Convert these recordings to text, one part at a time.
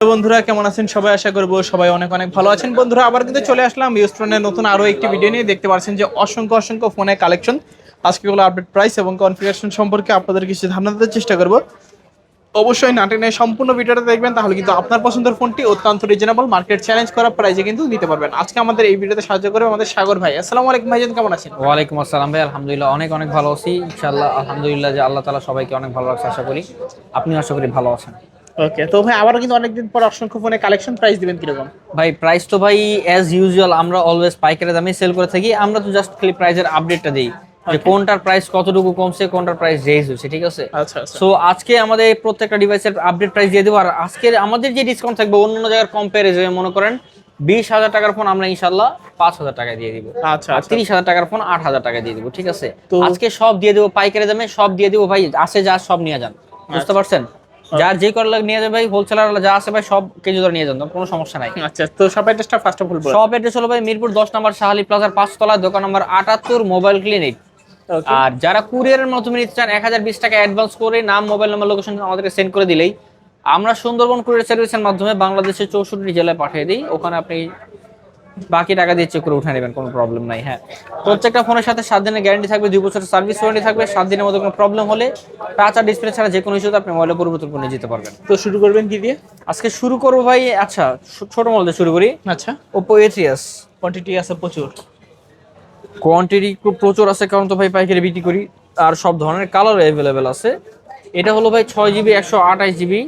বন্ধুরা, কেমন আছেন সবাই? আশা করব সবাই অনেক অনেক ভালো আছেন। বন্ধুরা, আবার কিন্তু চলে আসলাম ইউস্ট্রনের নতুন আরও একটি ভিডিও নিয়ে। দেখতে পাচ্ছেন যে অসংখ্য অসংখ্য ফোনের কালেকশন আজকে গুলো আপডেট প্রাইস এবং কনফিগারেশন সম্পর্কে আপনাদের কিছু ধারণা দিতে চেষ্টা করব। অবশ্যই নাটেনের সম্পূর্ণ ভিডিওটা দেখবেন, তাহলে কিন্তু আপনার পছন্দের ফোনটি অত্যন্ত রিজনেবল মার্কেট চ্যালেঞ্জ করা প্রাইসে কিন্তু নিতে পারবেন। আজকে আমাদের এই ভিডিওতে সাহায্য করবে আমাদের সাগর ভাই। আসসালামু আলাইকুম ভাইজান, কেমন আছেন? ওয়ালাইকুম আসসালাম ভাই, আলহামদুলিল্লাহ অনেক অনেক ভালো আছি। ইনশাআল্লাহ, আলহামদুলিল্লাহ যে আল্লাহ তালা সবাইকে অনেক ভালো রাখছে, আশা করি। আপনি আশা করি ভালো আছেন। ওকে তো ভাই আবারও কিন্তু অনেকদিন পর অসংখ্য ফোনে কালেকশন প্রাইস দিবেন কীরকম? ভাই প্রাইস তো ভাই অ্যাজ ইউজুয়াল আমরা অলওয়েজ পাইকারি দামে সেল করে থাকি। আমরা তো জাস্ট খালি প্রাইসের আপডেটটা দিই। যে কোনটার প্রাইস কতটুকু কমছে কোনটার প্রাইস রেজ হচ্ছে ঠিক আছে? আচ্ছা আচ্ছা। সো আজকে আমাদের প্রত্যেকটা ডিভাইসের আপডেট প্রাইস দিয়ে দেবো। আর আজকের আমাদের যে ডিসকাউন্ট থাকবে অন্য জায়গার কম্পারিজনে মনে করেন বিশ হাজার টাকার ফোন আমরা ইনশাল্লাহ পাঁচ হাজার টাকায় দিয়ে দিব। আচ্ছা আচ্ছা। তিরিশ হাজার টাকার ফোন আট হাজার টাকা দিয়ে দিব ঠিক আছে? আজকে সব দিয়ে দেবো পাইকারি দামে সব দিয়ে দেবো ভাই আসে যা সব নিয়ে যান। বুঝতে আচ্ছা। পারছেন? যার যে করে নিয়ে যাবে ভাই হোলসেলার যা আছে ভাই সব কেজি ধরে নিয়ে যান কোনো সমস্যা নাই। আচ্ছা তো সব অ্যাড্রেসটা ফার্স্ট অফ অল সব অ্যাড্রেস হলো ভাই মিরপুর দশ নম্বর শাহালি প্লাজার পাঁচতলা দোকান নম্বর আটাত্তর মোবাইল ক্লিনিক আর যারা কুরিয়ারের মাধ্যমে নিতে চান এক হাজার বিশ টাকা অ্যাডভান্স করে নাম মোবাইল নাম্বার লোকেশন আমাদেরকে সেন্ড করে দিলেই আমরা সুন্দরবন কুরিয়ার সার্ভিসের মাধ্যমে বাংলাদেশের চৌষট্টি জেলায় পাঠিয়ে দিই। ওখানে আপনি বাকি টাকা দিয়ে চেক করে উঠে নেবেন কোনো প্রবলেম নাই হ্যাঁ। প্রত্যেকটা ফোনের সাথে সাত দিনের গ্যারান্টি থাকবে দুই বছরের সার্ভিস ওয়ারেন্টি থাকবে সাত দিনের মধ্যে কোনো প্রবলেম হলে টাচ আর ডিসপ্লে ছাড়া যে কোনো ইস্যুতে আপনি মোবাইলে পরিবর্তন করে যেতে পারবেন। তো শুরু করবেন কি দিয়ে? আজকে শুরু করব ভাই আচ্ছা ছোট দিয়ে শুরু করি। আচ্ছা। Oppo A three S quantity আছে প্রচুর। কোয়ান্টিটি খুব প্রচুর আছে কারণ তো ভাই পাইকারি বিক্রি করি আর সব ধরনের কালার অ্যাভেলেবেল আছে। এটা হলো ভাই ছয় জিবি একশো আঠাশ জিবি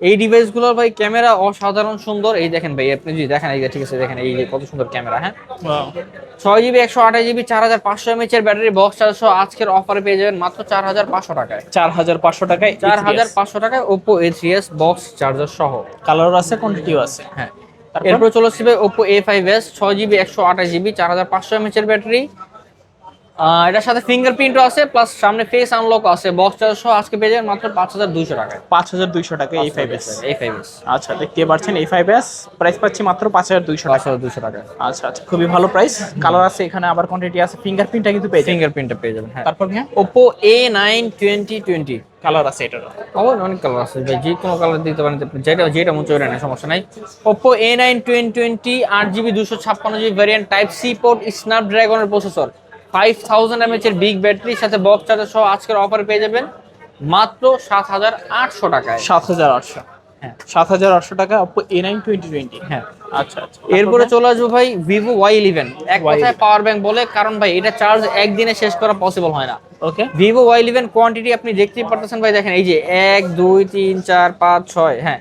এই ডিভাইসগুলোর ভাই ক্যামেরা অসাধারণ সুন্দর। এই দেখেন ভাই আপনি যদি দেখেন এই যে ঠিক আছে দেখেন এই যে কত সুন্দর ক্যামেরা হ্যাঁ? ছয় জিবি একশো আঠাশ জিবি চার হাজার পাঁচশো এমএচ এর ব্যাটারি বক্স চারশো আজকের অফারে পেয়ে যাবেন মাত্র চার হাজার পাঁচশো টাকায়। চার হাজার পাঁচশো টাকায় চার হাজার পাঁচশো টাকায় Oppo A three S box charger সহ। কালার আছে কোয়ান্টিটিও আছে। হ্যাঁ? এরপর চলে আসবে ওপো এ ফাইভ এস ছয় জিবি একশো আঠাশ জিবি চার হাজার পাঁচশো এমএচ এর ব্যাটারি এটার সাথে ফিঙ্গারপ্রিন্টও আছে প্লাস সামনে ফেস আনলক আছে। বক্স চার্জার সহ আজকে পেয়ে যাবেন মাত্র পাঁচ হাজার দুইশো টাকায়। পাঁচ হাজার দুইশো টাকা এই ফাইভ এস এই ফাইভ এস আচ্ছা দেখতে পাচ্ছেন এই ফাইভ এস প্রাইস পাচ্ছি মাত্র পাঁচ হাজার দুইশো পাঁচ হাজার দুইশো টাকায়। আচ্ছা আচ্ছা খুবই ভালো প্রাইস কালার আছে এখানে আবার কোয়ান্টিটি আছে ফিঙ্গারপ্রিন্টটা কিন্তু পেয়ে ফিঙ্গারপ্রিন্টটা পেয়ে যাবেন হ্যাঁ। তারপর হ্যাঁ Oppo A nine twenty twenty colour আছে এটার অবশ্যই অনেক কালার আছে ভাই যে কোনো কালার দিতে পারেন যেটা যেটা মন না সমস্যা নাই। Oppo A nine twenty twenty আট জিবি দুশো ছাপ্পান্ন GB variant type C port স্ন্যাপড্রাগনের processor five thousand mAh এর বিগ ব্যাটারির সাথে বক্স চার্জার সহ আজকের অফার পেয়ে যাবেন মাত্র সাত হাজার আটশো টাকায়। সাত হাজার আটশো। হ্যাঁ। সাত হাজার আটশো টাকা Oppo A nine twenty twenty হ্যাঁ। আচ্ছা আচ্ছা। এরপরে চলে আসব ভাই ভিভো ওয়াই ইলেভেন এক কথায় পাওয়ার ব্যাংক বলে কারণ ভাই এটা চার্জ একদিনে শেষ করা পসিবল হয় না। Okay Vivo Y eleven quantity আপনি দেখতেই পারতেছেন ভাই দেখেন এই যে এক দুই তিন চার পাঁচ ছয় হ্যাঁ।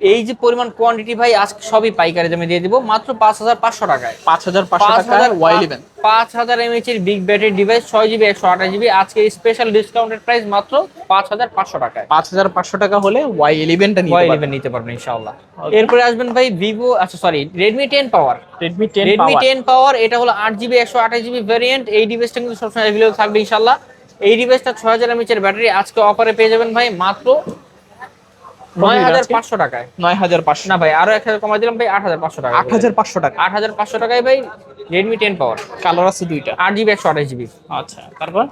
এই যে পরিমাণ কোয়ান্টিটি ভাই আজকে সবই পাইকারি দামে দিয়ে দিব। মাত্র পাঁচ হাজার পাঁচশো টাকায়। পাঁচ হাজার পাঁচশো টাকা হাজার ওয়াই ইলেভেন পাঁচ হাজার এমএচ এর বিগ ব্যাটারি ডিভাইস ছয় জিবি একশো আঠাশ জিবি আজকে স্পেশাল ডিসকাউন্টেড প্রাইস মাত্র পাঁচ হাজার পাঁচশো টাকায়। পাঁচ হাজার পাঁচশো টাকা হলে ওয়াই ইলেভেনটা নিতে ওয়াই পারবেন। ইলেভেন নিতে পারবেন ইনশাআল্লাহ। এরপরে আসবেন ভাই ভিভো আচ্ছা sorry Redmi ten power Redmi ten Redmi ten power এটা হলো আট জিবি একশো আঠাশ জিবি ভ্যারিয়েন্ট এই ডিভাইসটা কিন্তু সবসময় অ্যাভেলেবল থাকবে ইনশাল্লাহ এই ডিভাইসটা ছয় হাজার এমএচ এর ব্যাটারি আজকে অফারে পেয়ে যাবেন ভাই মাত্র নয় হাজার পাঁচশো টাকায়। নয় হাজার পাঁচশো। না ভাই আরও এক হাজার কমাই দিলাম ভাই আট হাজার পাঁচশো টাকা আট হাজার পাঁচশো টাকা। আট হাজার পাঁচশো টাকায় ভাই রেডমি টেন পাওয়ার কালার আছে দুইটা। আট জিবি একশো আঠাশ জিবি আচ্ছা তারপর?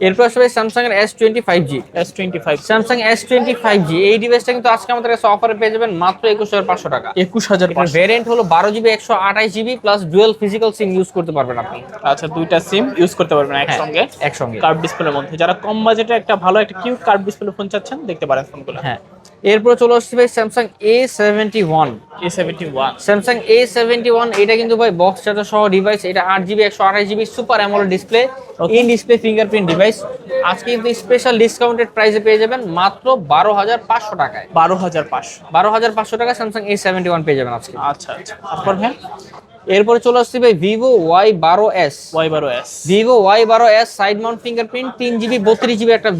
এরপর আসবে স্যামসাং এর S twenty five G S twenty five Samsung S twenty five G এই ডিভাইসটা কিন্তু আজকে আমাদের কাছে অফারে পেয়ে যাবেন মাত্র একুশ হাজার পাঁচশো টাকা। একুশ হাজার ভ্যারিয়েন্ট হলো বারো জিবি একশো আঠাশ GB plus dual physical SIM use করতে পারবেন আপনি। আচ্ছা দুইটা সিম ইউজ করতে পারবেন একসঙ্গে। একসঙ্গে। কার্ভ ডিসপ্লের মধ্যে। যারা কম বাজেটে একটা ভালো একটা কিউট কার্ভ ডিসপ্লে ফোন চাচ্ছেন দেখতে পারেন ফোনগুলো হ্যাঁ। এরপর চলে আসছে ভাই Samsung A seventy one A seventy one Samsung A seventy one এটা কিন্তু ভাই বক্স চার্জার সহ ডিভাইস এটা আট জিবি একশো আঠাশ GB super AMOLED display in display fingerprint device আজকে কিন্তু স্পেশাল ডিসকাউন্টেড প্রাইসে পেয়ে যাবেন মাত্র বারো হাজার পাঁচশো টাকায়। বারো হাজার পাঁচশো। বারো হাজার পাঁচশো টাকা স্যামসাং এ সেভেন্টি ওয়ান পেয়ে যাবেন আজকে। আচ্ছা আচ্ছা। তারপর হ্যাঁ এরপরে চলে আসছে ভাই ভিভো ওয়াই বারো এস ওয়াই বারো এস ভিভো ওয়াই বারো এস সাইড মাউন্ট ফিঙ্গারপ্রিন্ট তিন জিবি বত্রিশ জিবি একটা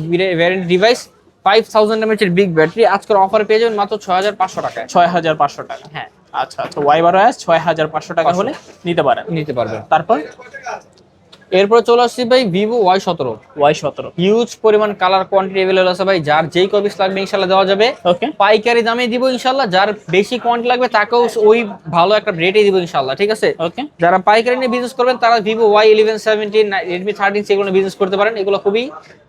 variant device five thousand mAh এর বিগ ব্যাটারি আজকের অফার পেয়ে যাবেন মাত্র ছয় হাজার পাঁচশো টাকায়। ছয় হাজার পাঁচশো টাকা। হ্যাঁ। আচ্ছা আচ্ছা ওয়াই বারো এস ছয় হাজার পাঁচশো টাকা হলে নিতে পারেন। নিতে পারবেন। তারপর? এরপরে চলে আসছি ভাই ভিভো ওয়াই সতেরো। ওয়াই সতেরো। হিউজ পরিমাণ কালার কোয়ান্টিটি অ্যাভেলেবল আছে ভাই যার যেই কপিস লাগবে ইনশাল্লাহ দেওয়া যাবে। ওকে পাইকারি দামে দিব ইনশাল্লাহ যার বেশি কোয়ান্টিটি লাগবে তাকেও ওই ভালো একটা রেটে দিব ইনশাল্লাহ ঠিক আছে? ওকে যারা পাইকারি নিয়ে বিজনেস করবেন তারা Vivo Y eleven seventeen Redmi thirteen সেগুলো বিজনেস করতে পারেন। এগুলো খুবই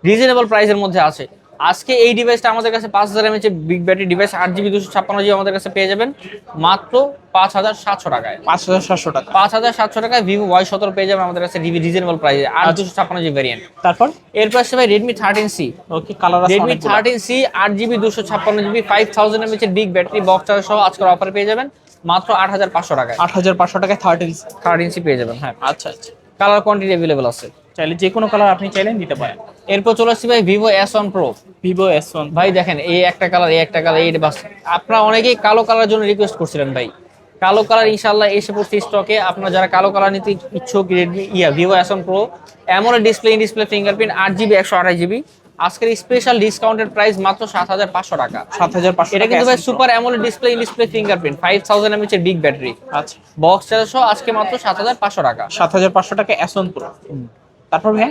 রিজনেবল প্রাইসের মধ্যে আছে। আজকে এই ডিভাইসটা আমাদের কাছে পাঁচ হাজার এমএচ বিগ ব্যাটারি ডিভাইস আট জিবি দুশো ছাপ্পান্ন জিবি আমাদের কাছে পেয়ে যাবেন। মাত্র পাঁচ হাজার সাতশো টাকায়। পাঁচ হাজার সাতশো টাকা। পাঁচ হাজার সাতশো টাকায় ভিভো ওয়াই সতেরো পেয়ে যাবেন আমাদের কাছে রিজনেবল প্রাইসে আট দুশো ছাপ্পান্ন জিবি ভ্যারিয়েন্ট তারপর? এরপর আসছে ভাই Redmi thirteen C okay colour Redmi thirteen C আট জিবি দুশো ছাপ্পান্ন GB five thousand mAh big battery box charge সহ আজকের অফার পেয়ে যাবেন। মাত্র আট হাজার পাঁচশো টাকায়। আট হাজার পাঁচশো টাকায় থার্টিন থার্টিন সি পেয়ে যাবেন হ্যাঁ। আচ্ছা আচ্ছা। কালার কোয়ান্টিটি অ্যাভেলেবল আছে। চাইলে যে কোনো কালার আপনি চাইলেন দিতে পারেন। এরপর চলে আসছি ভাই Vivo S one pro Vivo S one ভাই দেখেন এই একটা কালার এই একটা কালার এই বাস আপনারা অনেকেই কালো কালার জন্য রিকোয়েস্ট করছিলেন ভাই। কালো কালার ইনশাল্লাহ এসে পড়ছে স্টকে আপনারা যারা কালো কালার নিতে ইচ্ছুক রেডমি ইয়া ভিভো এস ওয়ান প্রো এমন ডিসপ্লে ইন ডিসপ্লে ফিঙ্গারপ্রিন্ট আট জিবি একশো আঠাশ জিবি আজকের স্পেশাল ডিসকাউন্টেড প্রাইস মাত্র সাত হাজার পাঁচশো টাকা। সাত হাজার পাঁচশো এটা কিন্তু ভাই super AMOLED display in display fingerprint five thousand mAh এর বিগ ব্যাটারি আচ্ছা। বক্স সহ আজকে মাত্র সাত হাজার পাঁচশো টাকা। সাত হাজার পাঁচশো টাকা ওয়ান প্রো তারপর ভাই?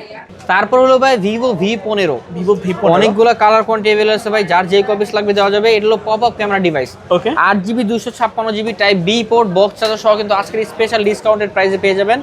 তারপর হলো ভাই ভিভো ভি পনেরো। ভিভো ভি অনেকগুলো কালার কোয়ান্টিটি আছে ভাই যার যে কপিস লাগবে দেওয়া যাবে এটা হলো pop up camera device okay আট জিবি দুশো ছাপ্পান্ন GB type B port box charger সহ কিন্তু আজকের স্পেশাল ডিসকাউন্টেড প্রাইসে পেয়ে যাবেন।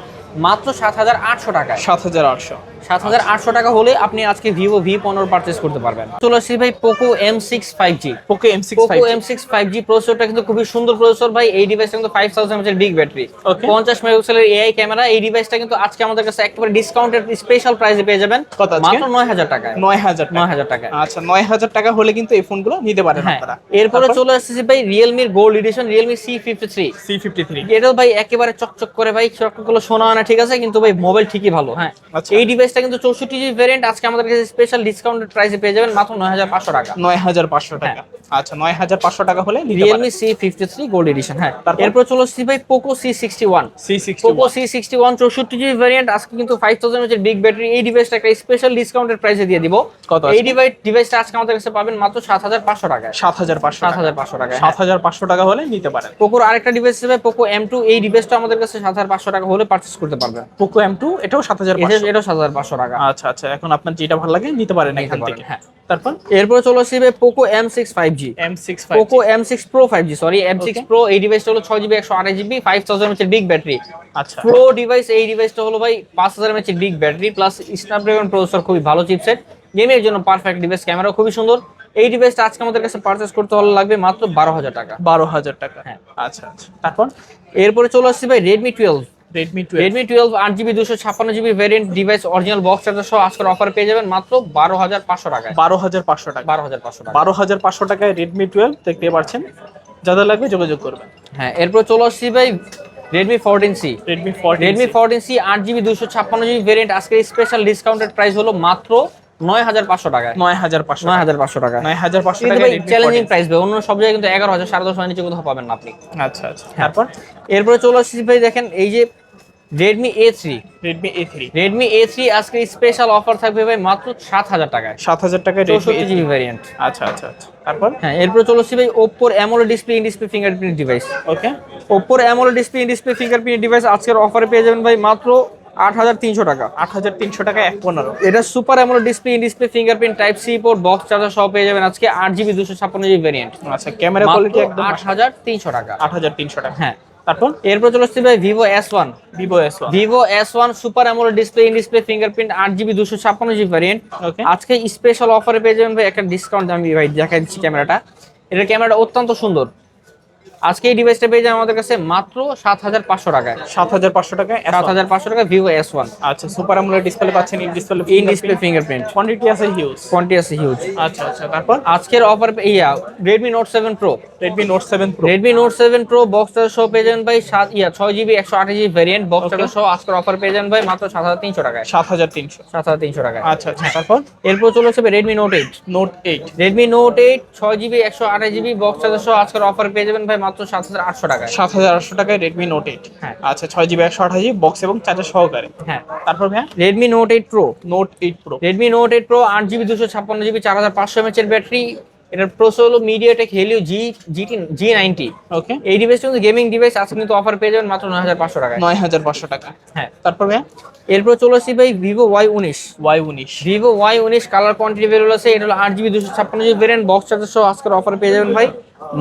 মাত্র সাত হাজার আটশো টাকায়। সাত হাজার আটশো। সাত হাজার আটশো টাকা হলে আপনি আজকে ভিভো ভি পনেরো পারচেস করতে পারবেন। চলে আসছি ভাই Poco M six five G Poco M six Poco M six five G প্রসেসরটা কিন্তু খুবই সুন্দর প্রসেসর ভাই এই ডিভাইসটা কিন্তু ফাইভ থাউজেন্ড বিগ ব্যাটারি পঞ্চাশ মেগাপিক্সেলের এআই ক্যামেরা এই ডিভাইসটা কিন্তু আজকে আমাদের কাছে একেবারে ডিসকাউন্টেড স্পেশাল প্রাইসে পেয়ে যাবেন। কত মাত্র নয় হাজার টাকায়। নয় হাজার নয় হাজার টাকায়। আচ্ছা নয় হাজার টাকা হলে কিন্তু এই ফোনগুলো নিতে পারেন হ্যাঁ। আপনারা। এরপরে চলে আসতেছি ভাই রিয়েলমির gold edition Realme C fifty three C fifty three এটাও ভাই একেবারে চকচক করে ভাই চকচকগুলো শোনা হয় না ঠিক আছে? কিন্তু ভাই মোবাইল ঠিকই ভালো। হ্যাঁ। আচ্ছা। এই ডিভাইসটা কিন্তু চৌষট্টি জিবি ভ্যারিয়েন্ট আজকে আমাদের কাছে স্পেশাল ডিসকাউন্টেড প্রাইসে পেয়ে যাবেন মাত্র নয় হাজার পাঁচশো টাকা। নয় হাজার পাঁচশো টাকা। আচ্ছা নয় হাজার পাঁচশো টাকা হলে নিতে পারেন। Realme C fifty three gold edition হ্যাঁ এরপর চলে আসছি ভাই Poco C sixty one C sixty Poco C sixty one চৌষট্টি জিবি ভ্যারিয়েন্ট আজকে কিন্তু ফাইভ থাউজেন্ড এর বিগ ব্যাটারি এই ডিভাইসটা একটা স্পেশাল ডিসকাউন্টেড প্রাইসে দিয়ে দিব। কত এই? ডিভাইস ডিভাইসটা আজকে আমাদের কাছে পাবেন মাত্র সাত হাজার পাঁচশো টাকায়। সাত হাজার পাঁচশো সাত হাজার পাঁচশো টাকায় সাত হাজার পাঁচশো টাকা হলে নিতে পারেন। পোকোর আরেকটা ডিভাইস হিসেবে পোকো এম টু এই ডিভাইসটা আমাদের কাছে সাত হাজার পাঁচশো টাকা হলে পারচেস করতে পারবেন পোকো এম টু এটাও সাত হাজার এটা- এটাও সাত হাজার পাঁচশো টাকা। আচ্ছা আচ্ছা এখন আপনার যেটা ভালো লাগে নিতে পারেন এখান থেকে। হ্যাঁ। তারপর? এরপরে চলে আসবে Poco M six five G M six Poco M six pro five G sorry M six pro এই ডিভাইসটা হলো ছয় জিবি একশো আঠাশ GB five thousand mAh big battery আচ্ছা। প্রো ডিভাইস এই ডিভাইসটা হলো ভাই পাঁচ হাজার mAh big battery plus Snapdragon processor খুবই ভালো চিপসেট গেমের জন্য পারফেক্ট ডিভাইস ক্যামেরা খুবই সুন্দর। এই ডিভাইসটা আজকে আমাদের কাছে পারচেস করতে হলে লাগবে মাত্র বারো হাজার টাকা। বারো হাজার টাকা। হ্যাঁ। আচ্ছা আচ্ছা। তারপর? এরপরে চলে আসছে ভাই Redmi twelve Redmi twelve Redmi twelve আট জিবি দুশো ছাপ্পান্ন GB variant device original box charger সহ আজকের অফার পেয়ে যাবেন মাত্র বারো হাজার পাঁচশো টাকায়। বারো হাজার পাঁচশো টাকা বারো হাজার পাঁচশো টাকা বারো হাজার পাঁচশো টাকায় রেডমি টুয়েলভ দেখতে পাচ্ছেন। যাদের লাগবে যোগাযোগ করবেন। হ্যাঁ এরপর চলে আসছি ভাই Redmi fourteen C Redmi fourteen Redmi fourteen C আট জিবি দুশো ছাপ্পান্ন জিবি ভেরিয়েন্ট আজকের স্পেশাল ডিসকাউন্টেড প্রাইস হলো মাত্র নয় হাজার পাঁচশো টাকায়। নয় হাজার পাঁচশো নয় হাজার পাঁচশো টাকা নয় হাজার পাঁচশো টাকা ভাই চ্যালেঞ্জিং প্রাইস ভাই অন্য সব জায়গায় কিন্তু এগারো হাজার সাড়ে দশ হাজার নিচে কোথাও পাবেন না আপনি। আচ্ছা আচ্ছা। তারপর এরপরে চলে আসছি ভাই দেখেন এই যে Redmi A three Redmi A three Redmi A three আজকে স্পেশাল অফার থাকবে ভাই মাত্র সাত হাজার টাকায়। সাত হাজার টাকায় চৌষট্টি জিবি ভ্যারিয়েন্ট আচ্ছা আচ্ছা আচ্ছা। তারপর? হ্যাঁ এরপরে চলে আসছি ভাই ওপ্পোর display in display fingerprint device okay ওপ্পোর display in display fingerprint device আজকের অফারে পেয়ে যাবেন ভাই মাত্র আট হাজার তিনশো টাকা। আট হাজার তিনশো টাকা এক পনেরো। এটা super AMOLED display in display fingerprint type C port box charger সহ পেয়ে যাবেন আজকে আট জিবি দুশো ছাপ্পান্ন জিবি ভ্যারিয়েন্ট আচ্ছা ক্যামেরা কোয়ালিটি একদম আট হাজার তিনশো টাকা। আট হাজার তিনশো টাকা। হ্যাঁ। তারপর? এরপর চলে আসছে ভাই Vivo S one Vivo S one Vivo S one super AMOLED display in display fingerprint আট জিবি দুশো ছাপ্পান্ন জিবি ভ্যারিয়েন্ট আজকে স্পেশাল অফারে পেয়ে যাবেন ভাই একটা ডিসকাউন্ট আমি ভাই ক্যামেরাটা এটার ক্যামেরাটা অত্যন্ত সুন্দর। আজকে এই ডিভাইসটা পেয়ে যাবেন আমাদের কাছে মাত্র সাত হাজার পাঁচশো টাকায়। সাত হাজার পাঁচশো টাকা সাত হাজার পাঁচশো টাকা ভিভো এস ওয়ান আচ্ছা সুপার আমোলেড ডিসপ্লে পাচ্ছেন in display in display fingerprint quantity আছে হিউজ কোয়ান্টি আছে হিউজ আচ্ছা আচ্ছা তারপর? আজকের অফার ইয়া Redmi note seven pro Redmi note seven pro Redmi note seven pro box charger সহ পেয়ে যাবেন ভাই সাত ইয়া ছয় জিবি একশো আঠাশ জিবি ভ্যারিয়েন্ট বক্স Okay. সহ আজকের অফার পেয়ে যাবেন ভাই মাত্র সাত হাজার তিনশো টাকায়। সাত হাজার তিনশো। সাত হাজার তিনশো টাকায়। আচ্ছা আচ্ছা তারপর? এরপর চলে আসবে Redmi note eight note eight Redmi note eight ছয় জিবি একশো আঠাশ জিবি বক্স চার্জার সহ আজকের অফার পেয়ে যাবেন ভাই মাত্র সাত হাজার আটশো টাকায়। সাত হাজার আটশো টাকায় রেডমি নোট এইট হ্যাঁ। আচ্ছা ছয় জিবি একশো আঠাশ জিবি বক্স এবং চার্জার সহকারে। হ্যাঁ। তারপর ভাইয়া? Redmi note eight pro note eight pro Redmi note eight pro আট জিবি দুশো ছাপ্পান্ন জিবি চার হাজার পাঁচশো এমএচ এর ব্যাটারি এটার প্রসেসর হলো MediaTek Helio G GT G ninety okay এই ডিভাইসটা কিন্তু গেমিং ডিভাইস আজকে কিন্তু অফার পেয়ে যাবেন মাত্র নয় হাজার পাঁচশো টাকায়। নয় হাজার পাঁচশো টাকা। হ্যাঁ। তারপর ভাইয়া? এরপর চলে আসছি ভাই ভিভো ওয়াই উনিশ। ওয়াই উনিশ। ভিভো ওয়াই উনিশ কালার কোয়ান্টিটি বেরোল আছে এটা হলো আট জিবি দুশো ছাপ্পান্ন জিবি ভেরিয়েন্ট বক্স চার্জার সহ আজকের অফার পেয়ে যাবেন ভাই।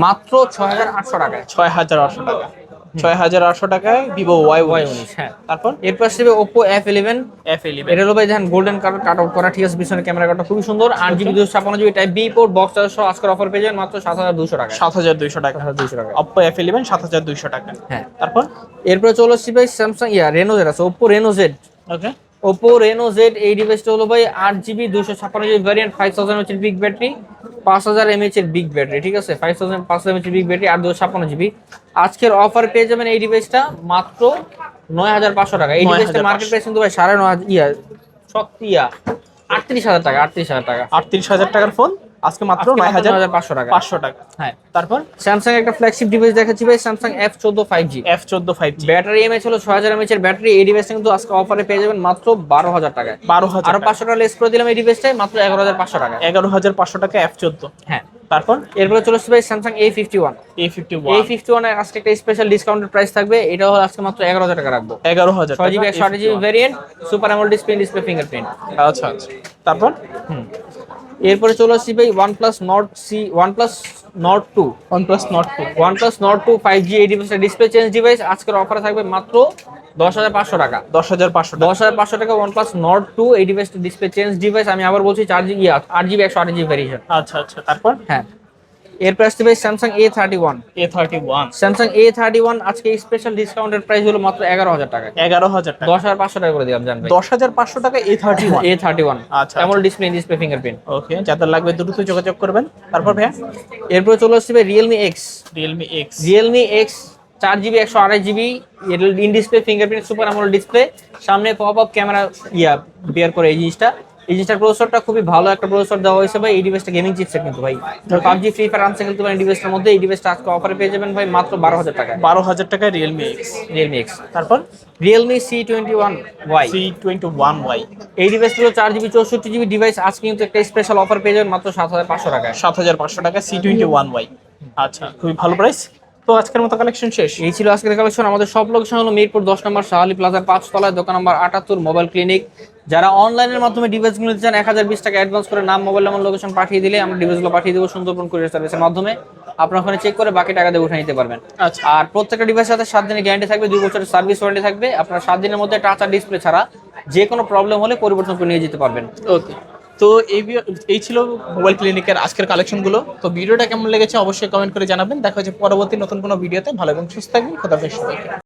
মাত্র ছয় হাজার আটশো টাকায়। ছয় হাজার আটশো টাকা। ছয় হাজার আটশো টাকায় ভিভো ওয়াই ওয়াই উনিশ হ্যাঁ। তারপর? এরপর আসবে Oppo F eleven F eleven এটা হলো ভাই দেখেন গোল্ডেন কালার কাট আউট করা ঠিক আছে পিছনে ক্যামেরা কাটা খুবই সুন্দর। আট জিবি দুশো ছাপ্পান্ন GB type B port box সহ আজকের অফার পেয়ে যাবেন মাত্র সাত হাজার দুশো টাকা সাত হাজার দুইশো টাকা। দুশো টাকা অপ্পো এফ ইলেভেন সাত হাজার দুইশো টাকা। হ্যাঁ। তারপর? এরপরে চলে আসছি ভাই স্যামসাং ইয়া রেনো জেড আছে Oppo Reno Z okay Oppo Reno Z এই ডিভাইসটা হলো ভাই আট জিবি দুশো ছাপ্পান্ন জিবি ভ্যারিয়েন্ট ফাইভ থাউজেন্ড এমএচের বিগ ব্যাটারি পাঁচ হাজার এমএচ এর বিগ ব্যাটারি ঠিক আছে? ফাইভ থাউজেন্ড পাঁচ হাজার এমএচের বিগ ব্যাটারি আর দুশো ছাপ্পান্ন জিবি আজকের অফার পেয়ে যাবেন এই ডিভাইসটা মাত্র নয় হাজার পাঁচশো টাকা। এই 9,500 ডিভাইসটা মার্কেট প্রাইস কিন্তু ভাই সাড়ে নয় ইয়া সত্যি ইয়া আটত্রিশ হাজার টাকা আটত্রিশ হাজার টাকা। আটত্রিশ হাজার টাকার ফোন আজকে মাত্র নয় হাজার পাঁচশো টাকা। পাঁচশো টাকা। হ্যাঁ তারপর? স্যামসাং একটা ফ্ল্যাগশিপ ডিভাইস দেখাচ্ছি ভাই স্যামসাং এফ চোদ্দ ফাইভ জি এফ চোদ্দ ফাইভ জি ব্যাটারি এমএচ হলো ছয় হাজার এমএচ এর ব্যাটারি এই ডিভাইসটা কিন্তু আজকে অফারে পেয়ে যাবেন মাত্র বারো হাজার টাকায়। বারো হাজার আরও পাঁচশো টাকা লেস করে দিলাম এই ডিভাইসটাই মাত্র এগারো হাজার পাঁচশো টাকা এগারো হাজার পাঁচশো টাকা এফ চোদ্দ। হ্যাঁ। তারপর? এরপরে চলে আসছে ভাই Samsung A fifty one A fifty A fifty one আজকে একটা স্পেশাল ডিসকাউন্টের প্রাইস থাকবে এটা হলো আজকে মাত্র এগারো হাজার টাকা রাখব। এগারো হাজার ছয় জিবি একশো আট GB variant super AMOLED display display fingerprint আচ্ছা আচ্ছা। তারপর? হুম। এরপরে চলে আসছি ভাই OnePlus Nord C OnePlus Nord two OnePlus Nord two OnePlus Nord two five G এই ডিভাইসটা ডিসপ্লে চেঞ্জ ডিভাইস আজকের অফারে থাকবে মাত্র দশ হাজার পাঁচশো টাকা। দশ হাজার পাঁচশো টাকা। দশ হাজার পাঁচশো টাকা ওয়ান প্লাস নট টু এই ডিভাইসটা ডিসপ্লে চেঞ্জ ডিভাইস আমি আবার বলছি চার জিবি আট জিবি একশো আট জিবি ভ্যারিয়েশন আচ্ছা আচ্ছা তারপর? হ্যাঁ। এরপর আসছে ভাই Samsung A thirty one A thirty one Samsung A thirty one আজকে স্পেশাল ডিসকাউন্টের প্রাইস হলো মাত্র এগারো হাজার টাকা। এগারো হাজার টাকা। দশ হাজার পাঁচশো টাকা করে দিলাম জানবে দশ হাজার পাঁচশো টাকা A thirty one A thirty one আচ্ছা, এমন ডিসপ্লে ডিসপ্লে ফিঙ্গারপ্রিন্ট ওকে যাদের লাগবে দ্রুত যোগাযোগ করবেন। তারপর ভাইয়া? এরপর চলে আসছে ভাই Realme X Realme X Realme X চার জিবি একশো আড়াই GB in display fingerprint super AMOLED display সামনে পপ আপ ক্যামেরা ইয়া বের করে এই জিনিসটা। এই জিনিসটার প্রসেসরটা খুবই ভালো একটা প্রসেসর দেওয়া হয়েছে ভাই। এই ডিভাইসটা গেমিং চিপসেট কিন্তু ভাই। পাবজি ফ্রি ফায়ার আনসে খেলতে পারেন এই ডিভাইসটার মধ্যে এই ডিভাইসটা আজকে অফারে পেয়ে যাবেন ভাই মাত্র বারো হাজার টাকা বারো হাজার টাকা রিয়েলমি এক্স রিয়েলমি এক্স তারপর? Realme C twenty one Y C twenty one Y এই ডিভাইসগুলো চার জিবি চৌষট্টি জিবি ডিভাইস আজকে কিন্তু একটা স্পেশাল অফার পেয়ে যাবেন মাত্র সাত হাজার পাঁচশো টাকায়। সাত হাজার পাঁচশো টাকা সি টোয়েন্টি ওয়ান ওয়াই আচ্ছা খুবই ভালো প্রাইস তো আজকের মতো কালেকশন শেষ। এই ছিল আজকের কালেকশন আমাদের সব লোকেশন হলো মিরপুর দশ নম্বর শাহালি প্লাজার পাঁচ তলায় দোকান নম্বর আটাত্তর মোবাইল ক্লিনিক যারা অনলাইনের মাধ্যমে ডিভাইসগুলো নিতে চান এক হাজার বিশ টাকা অ্যাডভান্স করে নাম মোবাইল নাম্বার লোকেশন পাঠিয়ে দিলে আমরা ডিভাইসগুলো পাঠিয়ে দেবো সুন্দরবন কুরিয়ার সার্ভিসের মাধ্যমে। আপনার ওখানে চেক করে বাকি টাকা দিয়ে উঠে নিতে পারবেন। আচ্ছা। আর প্রত্যেকটা ডিভাইসের সাথে সাত দিনের গ্যারান্টি থাকবে দুই বছরের সার্ভিস ওয়ারেন্টি থাকবে। আপনার সাত দিনের মধ্যে টাচ আর ডিসপ্লে ছাড়া যে কোনো প্রবলেম হলে পরিবর্তন করে নিয়ে যেতে পারবেন। ওকে তো এই এই ছিল মোবাইল ক্লিনিকের আজকের কালেকশনগুলো তো ভিডিওটা কেমন লেগেছে অবশ্যই কমেন্ট করে জানাবেন। দেখা হচ্ছে পরবর্তী নতুন কোনো ভিডিওতে ভালো এবং সুস্থ থাকবেন। খোদা সবাইকে।